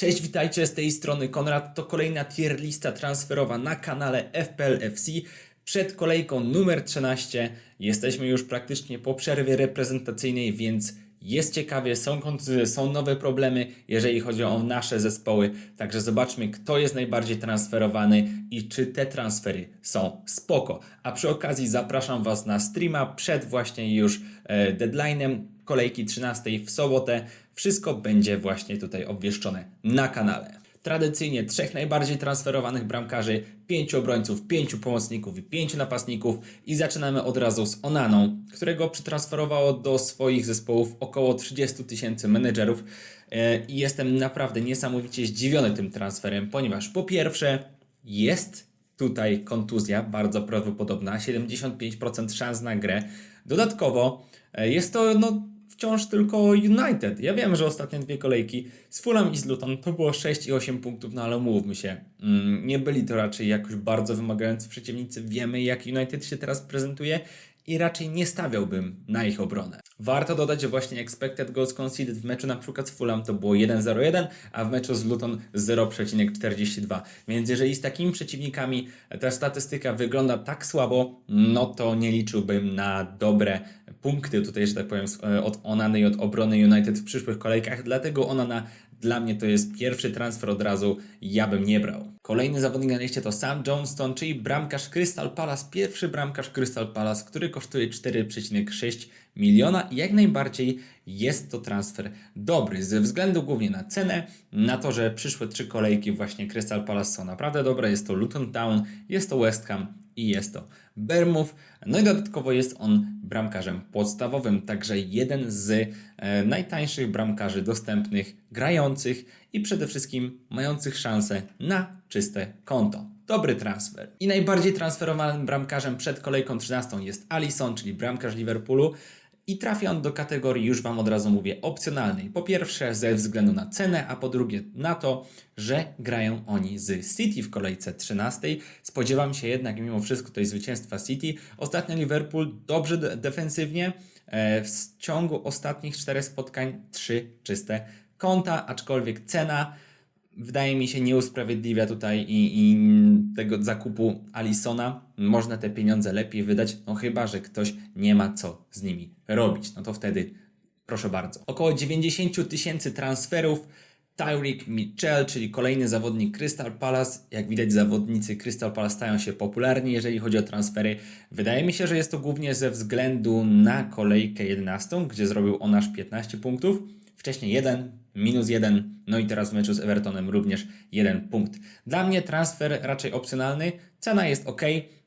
Cześć, witajcie z tej strony Konrad. To kolejna tier lista transferowa na kanale FPL FC. Przed kolejką numer 13 jesteśmy już praktycznie po przerwie reprezentacyjnej, więc jest ciekawie, są są nowe problemy, jeżeli chodzi o nasze zespoły. Także zobaczmy, kto jest najbardziej transferowany i czy te transfery są spoko. A przy okazji zapraszam Was na streama przed właśnie już e, deadline'em kolejki 13 w sobotę. Wszystko będzie właśnie tutaj obwieszczone na kanale. Tradycyjnie trzech najbardziej transferowanych bramkarzy, pięciu obrońców, pięciu pomocników i pięciu napastników i zaczynamy od razu z Onaną, którego przetransferowało do swoich zespołów około 30 tysięcy menedżerów E, i jestem naprawdę niesamowicie zdziwiony tym transferem, ponieważ po pierwsze jest tutaj kontuzja bardzo prawdopodobna, 75% szans na grę. Dodatkowo e, jest to no, wciąż tylko United. Ja wiem, że ostatnie dwie kolejki z Fulham i z Luton to było 6 i 8 punktów, no ale umówmy się, mm, nie byli to raczej jakoś bardzo wymagający przeciwnicy. Wiemy, jak United się teraz prezentuje i raczej nie stawiałbym na ich obronę. Warto dodać, że właśnie expected goals conceded w meczu na przykład z Fulham to było 1,01, a w meczu z Luton 0,42. Więc jeżeli z takimi przeciwnikami ta statystyka wygląda tak słabo, no to nie liczyłbym na dobre punkty tutaj, że tak powiem, e, od Onany i od obrony United w przyszłych kolejkach. Dlatego Onana dla mnie to jest pierwszy transfer od razu, ja bym nie brał. Kolejny zawodnik na liście to Sam Johnston, czyli bramkarz Crystal Palace, pierwszy bramkarz Crystal Palace, który kosztuje 4,6 miliona i jak najbardziej jest to transfer dobry, ze względu głównie na cenę, na to, że przyszłe trzy kolejki właśnie Crystal Palace są naprawdę dobre, jest to Luton Town, jest to West Ham i jest to Bournemouth. No i dodatkowo jest on bramkarzem podstawowym, także jeden z e, najtańszych bramkarzy dostępnych, grających i przede wszystkim mających szansę na czyste konto. Dobry transfer. I najbardziej transferowanym bramkarzem przed kolejką 13 jest Alisson, czyli bramkarz Liverpoolu. I trafia on do kategorii, już Wam od razu mówię, opcjonalnej. Po pierwsze ze względu na cenę, a po drugie na to, że grają oni z City w kolejce 13. Spodziewam się jednak mimo wszystko tutaj zwycięstwa City. Ostatnio Liverpool dobrze de- defensywnie. E, w ciągu ostatnich czterech spotkań trzy czyste konta, aczkolwiek cena wydaje mi się nie usprawiedliwia tutaj i, i tego zakupu Alisona. Można te pieniądze lepiej wydać, no chyba, że ktoś nie ma co z nimi robić. No to wtedy proszę bardzo. Około 90 000 tysięcy transferów. Tyreek Mitchell, czyli kolejny zawodnik Crystal Palace. Jak widać, zawodnicy Crystal Palace stają się popularni, jeżeli chodzi o transfery. Wydaje mi się, że jest to głównie ze względu na kolejkę 11, gdzie zrobił on aż 15 punktów. Wcześniej 1, minus 1, no i teraz w meczu z Evertonem również 1 punkt. Dla mnie transfer raczej opcjonalny, cena jest ok.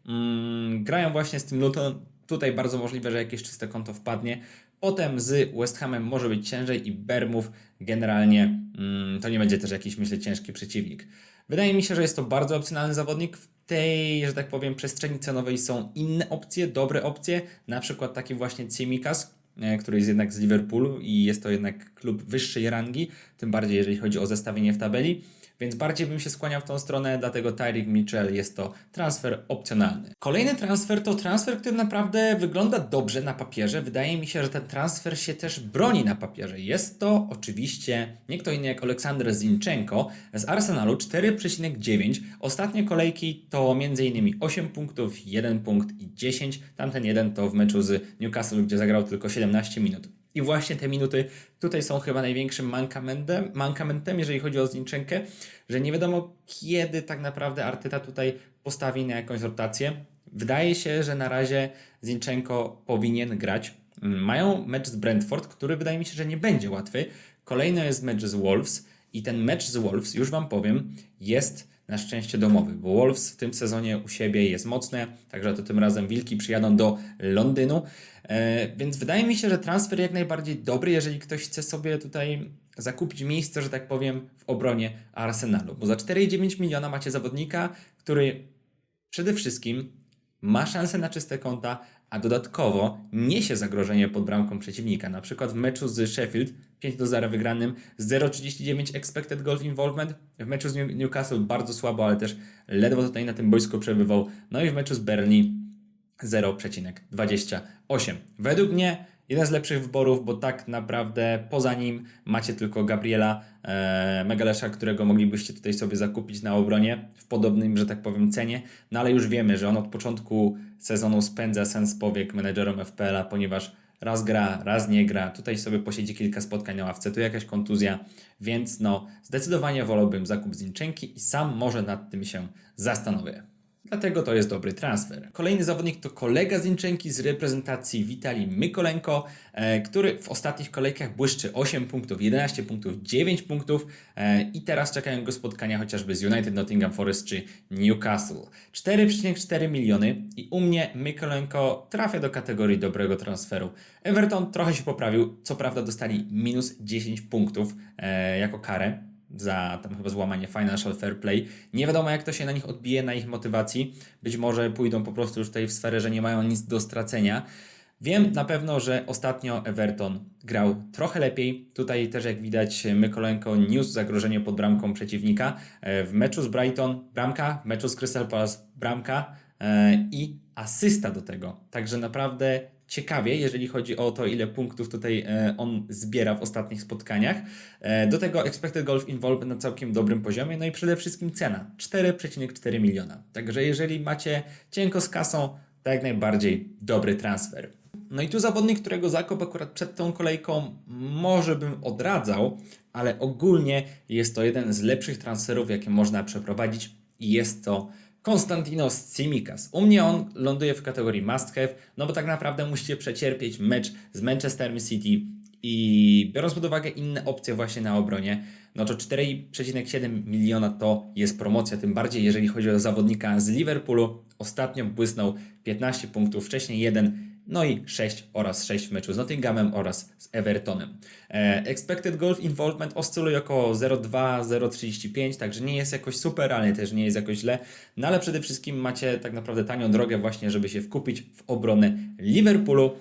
Mm, grają właśnie z tym Luton. Tutaj bardzo możliwe, że jakieś czyste konto wpadnie. Potem z West Hamem może być ciężej i Bermów generalnie mm, to nie będzie też jakiś, myślę, ciężki przeciwnik. Wydaje mi się, że jest to bardzo opcjonalny zawodnik. W tej, że tak powiem, przestrzeni cenowej są inne opcje, dobre opcje, na przykład taki właśnie Cimikas, który jest jednak z Liverpoolu i jest to jednak klub wyższej rangi, tym bardziej jeżeli chodzi o zestawienie w tabeli. Więc bardziej bym się skłaniał w tą stronę, dlatego Tyreek Mitchell jest to transfer opcjonalny. Kolejny transfer to transfer, który naprawdę wygląda dobrze na papierze. Wydaje mi się, że ten transfer się też broni na papierze. Jest to oczywiście nie kto inny jak Aleksander Zinchenko z Arsenalu 4,9. Ostatnie kolejki to m.in. 8 punktów, 1 punkt i 10. Tamten jeden to w meczu z Newcastle, gdzie zagrał tylko 17 minut. I właśnie te minuty tutaj są chyba największym mankamentem, mankamentem jeżeli chodzi o Zinchenkę, że nie wiadomo kiedy tak naprawdę Arteta tutaj postawi na jakąś rotację. Wydaje się, że na razie Zinchenko powinien grać. Mm, Mają mecz z Brentford, który wydaje mi się, że nie będzie łatwy. Kolejny jest mecz z Wolves i ten mecz z Wolves, już Wam powiem, jest na szczęście domowy, bo Wolves w tym sezonie u siebie jest mocne, także to tym razem Wilki przyjadą do Londynu, e, więc wydaje mi się, że transfer jak najbardziej dobry, jeżeli ktoś chce sobie tutaj zakupić miejsce, że tak powiem, w obronie Arsenalu, bo za 4,9 miliona macie zawodnika, który przede wszystkim ma szansę na czyste konta, a dodatkowo niesie zagrożenie pod bramką przeciwnika. Na przykład w meczu z Sheffield 5 do 0 wygranym z 0,39 expected goal involvement. W meczu z New- Newcastle bardzo słabo, ale też ledwo tutaj na tym boisku przebywał. No i w meczu z Burnley 0,28. Według mnie jeden z lepszych wyborów, bo tak naprawdę poza nim macie tylko Gabriela e, Megalesza, którego moglibyście tutaj sobie zakupić na obronie w podobnym, że tak powiem, cenie. No ale już wiemy, że on od początku sezonu spędza sens powiek menedżerom FPL-a, ponieważ raz gra, raz nie gra. Tutaj sobie posiedzi kilka spotkań na ławce, tu jakaś kontuzja, więc no zdecydowanie wolałbym zakup Zinchenki i sam może nad tym się zastanowię. Dlatego to jest dobry transfer. Kolejny zawodnik to kolega Zinchenki z reprezentacji Witali Mykolenko, e, który w ostatnich kolejkach błyszczy 8 punktów, 11 punktów, 9 punktów e, i teraz czekają go spotkania chociażby z United Nottingham Forest czy Newcastle. 4,4 miliony i u mnie Mykolenko trafia do kategorii dobrego transferu. Everton trochę się poprawił, co prawda dostali minus 10 punktów e, jako karę, za tam chyba złamanie financial fair play. Nie wiadomo jak to się na nich odbije, na ich motywacji. Być może pójdą po prostu już tutaj w sferę, że nie mają nic do stracenia. Wiem na pewno, że ostatnio Everton grał trochę lepiej. Tutaj też jak widać Mykolenko niósł zagrożenie pod bramką przeciwnika. E, W meczu z Brighton bramka, w meczu z Crystal Palace bramka e, i asysta do tego. Także naprawdę ciekawie, jeżeli chodzi o to, ile punktów tutaj e, on zbiera w ostatnich spotkaniach. E, Do tego expected goal involvement na całkiem dobrym poziomie, no i przede wszystkim cena 4,4 miliona. Także jeżeli macie cienko z kasą, to jak najbardziej dobry transfer. No i tu zawodnik, którego zakup akurat przed tą kolejką może bym odradzał, ale ogólnie jest to jeden z lepszych transferów, jakie można przeprowadzić i jest to Konstantinos Tsimikas. U mnie on ląduje w kategorii must have, no bo tak naprawdę musicie przecierpieć mecz z Manchesterem City i biorąc pod uwagę inne opcje właśnie na obronie, no to 4,7 miliona to jest promocja, tym bardziej jeżeli chodzi o zawodnika z Liverpoolu. Ostatnio błysnął 15 punktów, wcześniej 1, no i 6 oraz 6 w meczu z Nottinghamem oraz z Evertonem. E, expected goal involvement oscyluje około 0,2, 0,35, także nie jest jakoś super, ale też nie jest jakoś źle. No ale przede wszystkim macie tak naprawdę tanią drogę właśnie, żeby się wkupić w obronę Liverpoolu.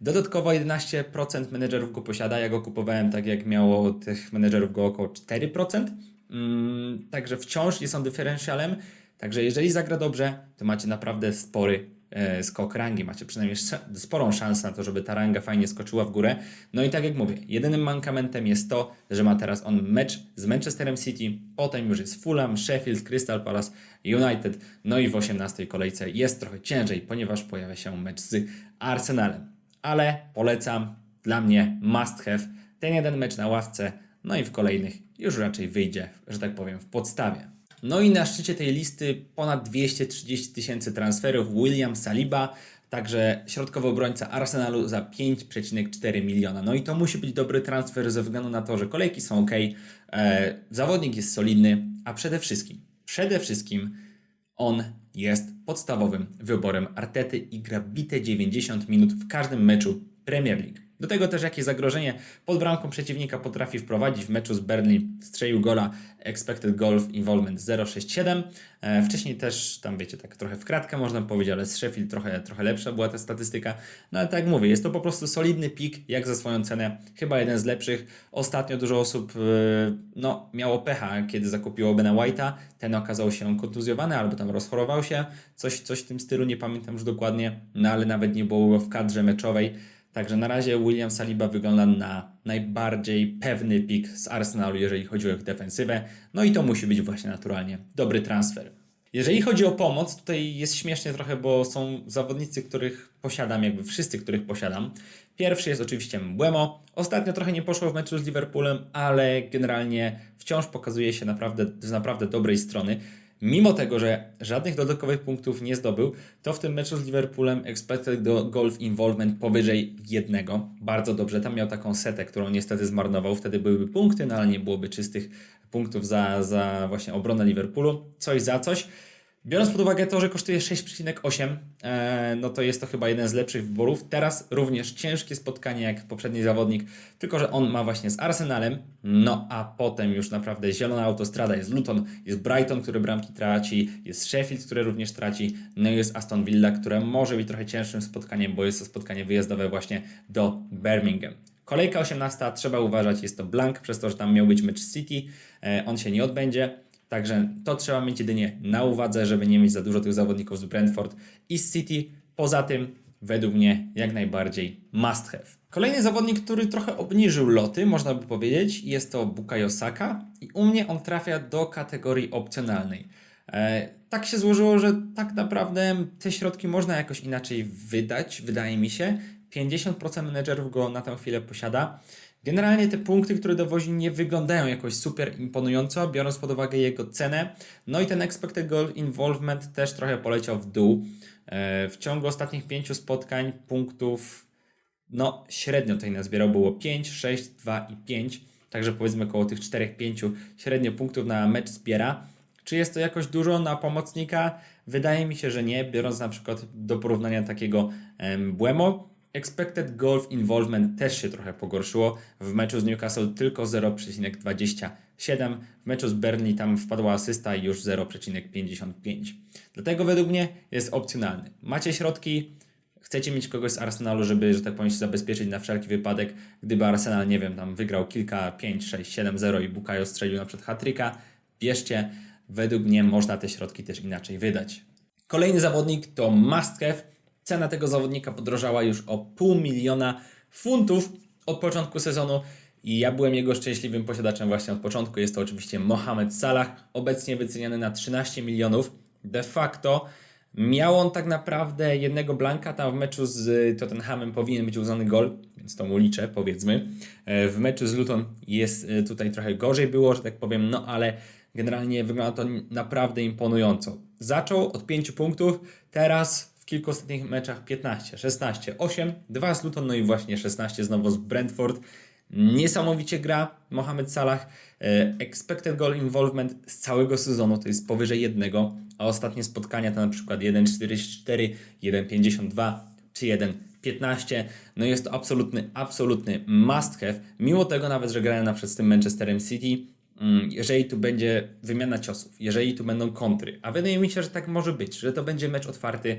Dodatkowo 11% menedżerów go posiada. Ja go kupowałem tak, jak miało tych menedżerów go około 4%. Mm, także wciąż jest on dyferencjalem. Także jeżeli zagra dobrze, to macie naprawdę spory skok rangi. Macie przynajmniej sporą szansę na to, żeby ta ranga fajnie skoczyła w górę. No i tak jak mówię, jedynym mankamentem jest to, że ma teraz on mecz z Manchesterem City, potem już jest Fulham, Sheffield, Crystal Palace, United, no i w 18 kolejce jest trochę ciężej, ponieważ pojawia się mecz z Arsenalem. Ale polecam, dla mnie must have, ten jeden mecz na ławce, no i w kolejnych już raczej wyjdzie, że tak powiem, w podstawie. No i na szczycie tej listy ponad 230 tysięcy transferów William Saliba, także środkowy obrońca Arsenalu za 5,4 miliona. No i to musi być dobry transfer ze względu na to, że kolejki są ok, e, zawodnik jest solidny, a przede wszystkim, przede wszystkim on jest podstawowym wyborem Artety i gra bite 90 minut w każdym meczu Premier League. Do tego też jakieś zagrożenie pod bramką przeciwnika potrafi wprowadzić w meczu z Berlin. Strzelił gola expected goal involvement 0,67. E, wcześniej też tam wiecie, tak trochę w kratkę można powiedzieć, ale z Sheffield trochę, trochę lepsza była ta statystyka. No ale tak jak mówię, jest to po prostu solidny pik, jak za swoją cenę. Chyba jeden z lepszych. Ostatnio dużo osób e, no, miało pecha, kiedy zakupiło Bena White'a. Ten okazał się kontuzjowany albo tam rozchorował się. Coś, coś w tym stylu, nie pamiętam już dokładnie. No ale nawet nie było w kadrze meczowej. Także na razie William Saliba wygląda na najbardziej pewny pik z Arsenalu, jeżeli chodzi o ich defensywę. No i to musi być właśnie naturalnie dobry transfer. Jeżeli chodzi o pomoc, tutaj jest śmiesznie trochę, bo są zawodnicy, których posiadam, jakby wszyscy, których posiadam. Pierwszy jest oczywiście Mbeumo. Ostatnio trochę nie poszło w meczu z Liverpoolem, ale generalnie wciąż pokazuje się naprawdę z naprawdę dobrej strony. Mimo tego, że żadnych dodatkowych punktów nie zdobył, to w tym meczu z Liverpoolem expected golf involvement powyżej jednego. Bardzo dobrze, tam miał taką setę, którą niestety zmarnował. Wtedy byłyby punkty, no ale nie byłoby czystych punktów za, za właśnie obronę Liverpoolu. Coś za coś. Biorąc pod uwagę to, że kosztuje 6,8, e, no to jest to chyba jeden z lepszych wyborów. Teraz również ciężkie spotkanie jak poprzedni zawodnik, tylko że on ma właśnie z Arsenalem, no a potem już naprawdę zielona autostrada, jest Luton, jest Brighton, który bramki traci, jest Sheffield, który również traci, no i jest Aston Villa, które może być trochę cięższym spotkaniem, bo jest to spotkanie wyjazdowe właśnie do Birmingham. Kolejka 18, trzeba uważać, jest to blank, przez to, że tam miał być mecz City, e, on się nie odbędzie. Także to trzeba mieć jedynie na uwadze, żeby nie mieć za dużo tych zawodników z Brentford i z City. Poza tym, według mnie, jak najbardziej must have. Kolejny zawodnik, który trochę obniżył loty, można by powiedzieć, jest to Bukayo Saka i u mnie on trafia do kategorii opcjonalnej. E, tak się złożyło, że tak naprawdę te środki można jakoś inaczej wydać, wydaje mi się. 50% menedżerów go na tę chwilę posiada. Generalnie te punkty, które dowozi, nie wyglądają jakoś super imponująco, biorąc pod uwagę jego cenę. No i ten expected goal involvement też trochę poleciał w dół. E, W ciągu ostatnich pięciu spotkań punktów, no średnio tutaj nazbierał było 5, 6, 2 i 5. Także powiedzmy około tych 4-5 średnio punktów na mecz zbiera. Czy jest to jakoś dużo na pomocnika? Wydaje mi się, że nie, biorąc na przykład do porównania takiego em, Błemo. Expected goal involvement też się trochę pogorszyło. W meczu z Newcastle tylko 0,27. W meczu z Burnley tam wpadła asysta i już 0,55. Dlatego według mnie jest opcjonalny. Macie środki, chcecie mieć kogoś z Arsenalu, żeby, że tak powiem, się zabezpieczyć na wszelki wypadek, gdyby Arsenal, nie wiem, tam wygrał kilka, 5, 6, 7, 0 i Bukayo strzelił na przykład hat-tricka, bierzcie. Według mnie można te środki też inaczej wydać. Kolejny zawodnik to must have. Cena tego zawodnika podrożała już o pół miliona funtów od początku sezonu i ja byłem jego szczęśliwym posiadaczem właśnie od początku. Jest to oczywiście Mohamed Salah, obecnie wyceniany na 13 milionów. De facto miał on tak naprawdę jednego blanka, tam w meczu z Tottenhamem powinien być uznany gol, więc to mu liczę, powiedzmy. E, W meczu z Luton jest e, tutaj trochę gorzej było, że tak powiem, no ale generalnie wygląda to naprawdę imponująco. Zaczął od 5 punktów, teraz kilku ostatnich meczach 15, 16, 8, 2 z Luton, no i właśnie 16 znowu z Brentford. Niesamowicie gra Mohamed Salah. E, Expected goal involvement z całego sezonu to jest powyżej jednego, a ostatnie spotkania to na przykład 1,44, 1,52 czy 1,15. No jest to absolutny, absolutny must have. Mimo tego nawet, że grają na z tym Manchesterem City, mm, jeżeli tu będzie wymiana ciosów, jeżeli tu będą kontry, a wydaje mi się, że tak może być, że to będzie mecz otwarty,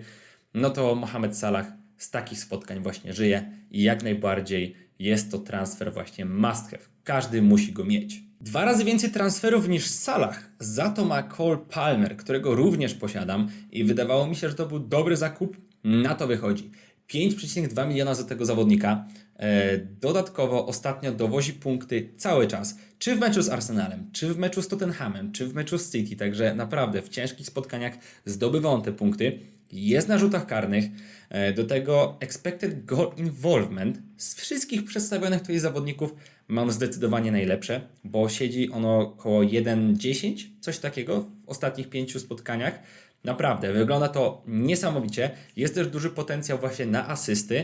no to Mohamed Salah z takich spotkań właśnie żyje i jak najbardziej jest to transfer właśnie must have. Każdy musi go mieć. Dwa razy więcej transferów niż Salah. Za to ma Cole Palmer, którego również posiadam i wydawało mi się, że to był dobry zakup. Na to wychodzi. 5,2 miliona za tego zawodnika. E, dodatkowo ostatnio dowozi punkty cały czas. Czy w meczu z Arsenalem, czy w meczu z Tottenhamem, czy w meczu z City. Także naprawdę w ciężkich spotkaniach zdobywa on te punkty. Jest na rzutach karnych. E, Do tego expected goal involvement z wszystkich przedstawionych tutaj zawodników mam zdecydowanie najlepsze, bo siedzi ono około 1,10, coś takiego w ostatnich pięciu spotkaniach. Naprawdę, wygląda to niesamowicie. Jest też duży potencjał właśnie na asysty.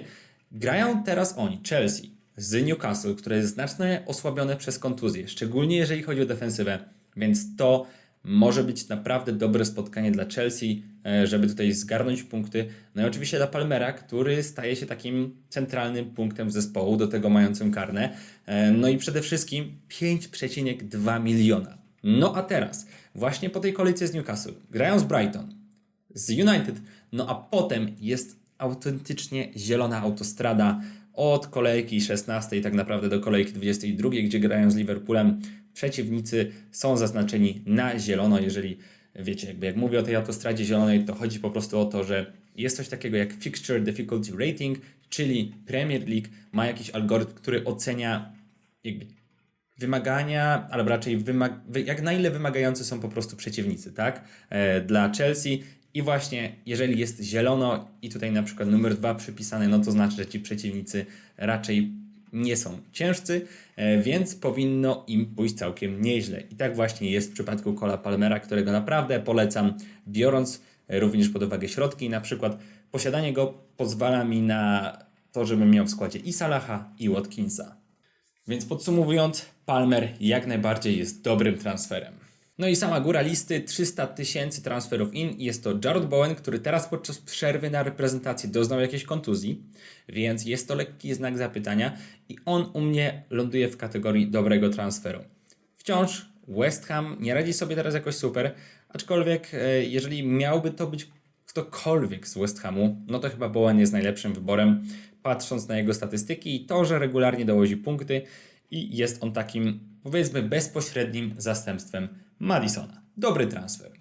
Grają teraz oni, Chelsea, z Newcastle, które jest znacznie osłabione przez kontuzję, szczególnie jeżeli chodzi o defensywę, więc to może być naprawdę dobre spotkanie dla Chelsea, e, żeby tutaj zgarnąć punkty. No i oczywiście dla Palmera, który staje się takim centralnym punktem zespołu, do tego mającym karne. E, No i przede wszystkim 5,2 miliona. No a teraz, właśnie po tej kolejce z Newcastle, grają z Brighton, z United, no a potem jest autentycznie zielona autostrada od kolejki 16 tak naprawdę do kolejki 22, gdzie grają z Liverpoolem. Przeciwnicy są zaznaczeni na zielono, jeżeli wiecie, jakby jak mówię o tej autostradzie zielonej, to chodzi po prostu o to, że jest coś takiego jak Fixture Difficulty Rating, czyli Premier League ma jakiś algorytm, który ocenia wymagania, albo raczej jak na ile wymagający są po prostu przeciwnicy, tak? E, dla Chelsea i właśnie jeżeli jest zielono i tutaj na przykład numer dwa przypisany, no to znaczy, że ci przeciwnicy raczej nie są ciężcy, e, więc powinno im pójść całkiem nieźle. I tak właśnie jest w przypadku Cola Palmera, którego naprawdę polecam, biorąc e, również pod uwagę środki. Na przykład posiadanie go pozwala mi na to, żebym miał w składzie i Salaha, i Watkinsa. Więc podsumowując, Palmer jak najbardziej jest dobrym transferem. No i sama góra listy 300 tysięcy transferów in. Jest to Jared Bowen, który teraz podczas przerwy na reprezentacji doznał jakiejś kontuzji, więc jest to lekki znak zapytania i on u mnie ląduje w kategorii dobrego transferu. Wciąż West Ham nie radzi sobie teraz jakoś super, aczkolwiek e, jeżeli miałby to być ktokolwiek z West Hamu, no to chyba Bowen jest najlepszym wyborem, patrząc na jego statystyki i to, że regularnie dowozi punkty i jest on takim, powiedzmy, bezpośrednim zastępstwem Madisona. Dobry transfer.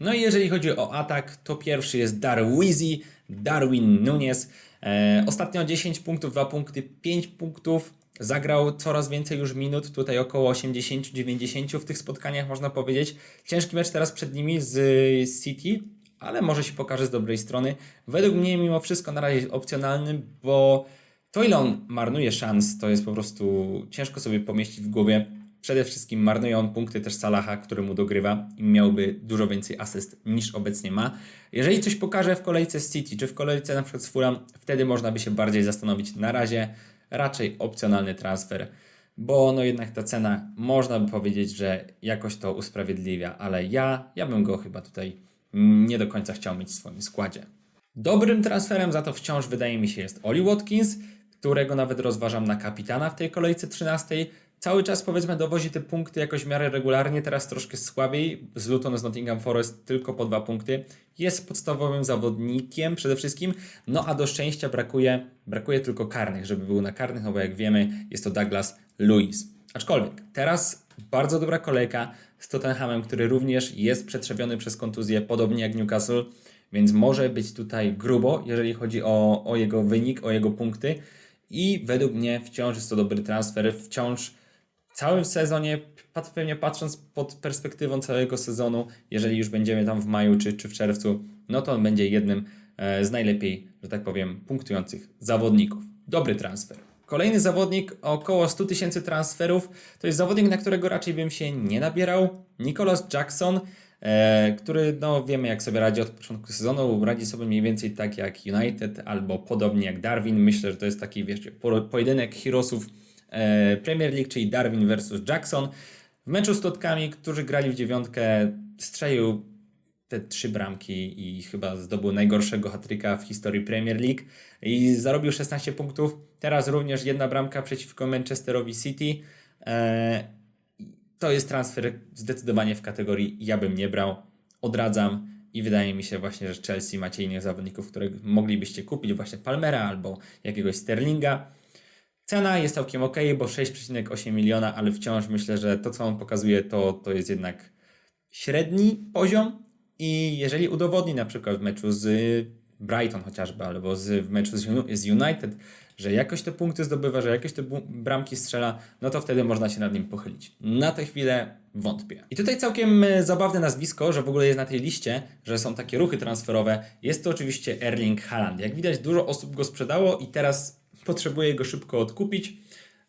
No i jeżeli chodzi o atak, to pierwszy jest Darwizi. Darwin Nunes. E, ostatnio 10 punktów, 2 punkty, 5 punktów. Zagrał coraz więcej już minut, tutaj około 80-90 w tych spotkaniach można powiedzieć. Ciężki mecz teraz przed nimi z City, ale może się pokaże z dobrej strony. Według mnie mimo wszystko na razie jest opcjonalny, bo to ile on marnuje szans, to jest po prostu ciężko sobie pomieścić w głowie. Przede wszystkim marnuje on punkty też Salaha, który mu dogrywa i miałby dużo więcej asyst niż obecnie ma. Jeżeli coś pokaże w kolejce z City, czy w kolejce na przykład z Fulham, wtedy można by się bardziej zastanowić. Na razie raczej opcjonalny transfer, bo no jednak ta cena można by powiedzieć, że jakoś to usprawiedliwia, ale ja, ja bym go chyba tutaj nie do końca chciał mieć w swoim składzie. Dobrym transferem za to wciąż wydaje mi się jest Oli Watkins, którego nawet rozważam na kapitana w tej kolejce 13. Cały czas powiedzmy dowozi te punkty jakoś w miarę regularnie, teraz troszkę słabiej. Z Luton z Nottingham Forest tylko po dwa punkty. Jest podstawowym zawodnikiem przede wszystkim, no a do szczęścia brakuje, brakuje tylko karnych, żeby był na karnych, no bo jak wiemy jest to Douglas Lewis. Aczkolwiek teraz bardzo dobra kolejka z Tottenhamem, który również jest przetrzebiony przez kontuzję, podobnie jak Newcastle, więc może być tutaj grubo, jeżeli chodzi o, o jego wynik, o jego punkty. I według mnie wciąż jest to dobry transfer, wciąż całym sezonie, pewnie patrząc pod perspektywą całego sezonu, jeżeli już będziemy tam w maju czy, czy w czerwcu, no to on będzie jednym e, z najlepiej, że tak powiem, punktujących zawodników. Dobry transfer. Kolejny zawodnik, około 100 tysięcy transferów, to jest zawodnik, na którego raczej bym się nie nabierał. Nicholas Jackson, e, który no, wiemy jak sobie radzi od początku sezonu, radzi sobie mniej więcej tak jak United albo podobnie jak Darwin. Myślę, że to jest taki wiesz, po- pojedynek heroesów Premier League, czyli Darwin versus Jackson. W meczu z Totkami, którzy grali w dziewiątkę, strzelił te trzy bramki i chyba zdobył najgorszego hatryka w historii Premier League i zarobił 16 punktów. Teraz również jedna bramka przeciwko Manchesterowi City. Eee, to jest transfer zdecydowanie w kategorii ja bym nie brał. Odradzam i wydaje mi się właśnie, że Chelsea macie innych zawodników, których moglibyście kupić, właśnie Palmera albo jakiegoś Sterlinga. Cena jest całkiem ok, bo 6,8 miliona, ale wciąż myślę, że to co on pokazuje to, to jest jednak średni poziom i jeżeli udowodni na przykład w meczu z Brighton chociażby, albo z, w meczu z, Uni- z United, że jakoś te punkty zdobywa, że jakoś te bramki strzela, no to wtedy można się nad nim pochylić. Na tę chwilę wątpię. I tutaj całkiem e, zabawne nazwisko, że w ogóle jest na tej liście, że są takie ruchy transferowe. Jest to oczywiście Erling Haaland. Jak widać, dużo osób go sprzedało i teraz potrzebuje go szybko odkupić.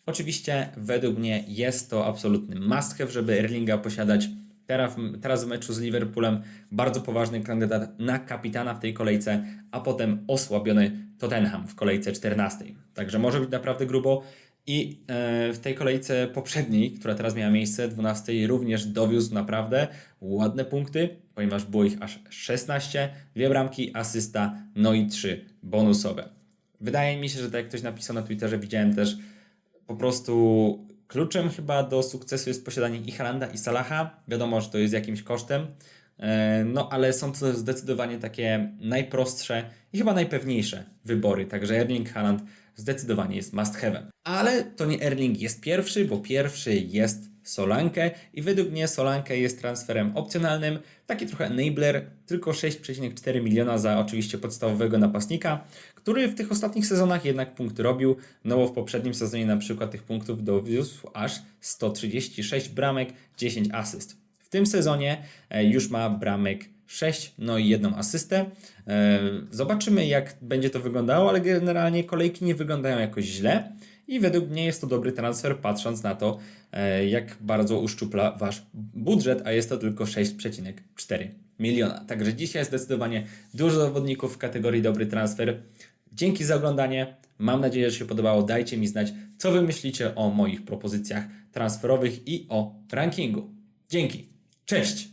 Oczywiście według mnie jest to absolutny must have, żeby Erlinga posiadać. Teraz, teraz w meczu z Liverpoolem bardzo poważny kandydat na kapitana w tej kolejce, a potem osłabiony Tottenham w kolejce 14. Także może być naprawdę grubo. I e, w tej kolejce poprzedniej, która teraz miała miejsce, 12, również dowiózł naprawdę ładne punkty, ponieważ było ich aż 16, dwie bramki, asysta, no i trzy bonusowe. Wydaje mi się, że tak jak ktoś napisał na Twitterze, widziałem też po prostu kluczem chyba do sukcesu jest posiadanie i Halanda i Salaha. Wiadomo, że to jest jakimś kosztem, e, no ale są to zdecydowanie takie najprostsze i chyba najpewniejsze wybory. Także Erling Haaland zdecydowanie jest must have'em. Ale to nie Erling jest pierwszy, bo pierwszy jest Solankę i według mnie Solankę jest transferem opcjonalnym, taki trochę enabler, tylko 6,4 miliona za oczywiście podstawowego napastnika, który w tych ostatnich sezonach jednak punkty robił, no bo w poprzednim sezonie na przykład tych punktów dowiózł aż 136 bramek, 10 asyst. W tym sezonie e, już ma bramek 6, no i jedną asystę. E, Zobaczymy jak będzie to wyglądało, ale generalnie kolejki nie wyglądają jakoś źle. I według mnie jest to dobry transfer, patrząc na to, e, jak bardzo uszczupla wasz budżet, a jest to tylko 6,4 miliona. Także dzisiaj zdecydowanie dużo zawodników w kategorii dobry transfer. Dzięki za oglądanie. Mam nadzieję, że się podobało. Dajcie mi znać, co wy myślicie o moich propozycjach transferowych i o rankingu. Dzięki. Cześć!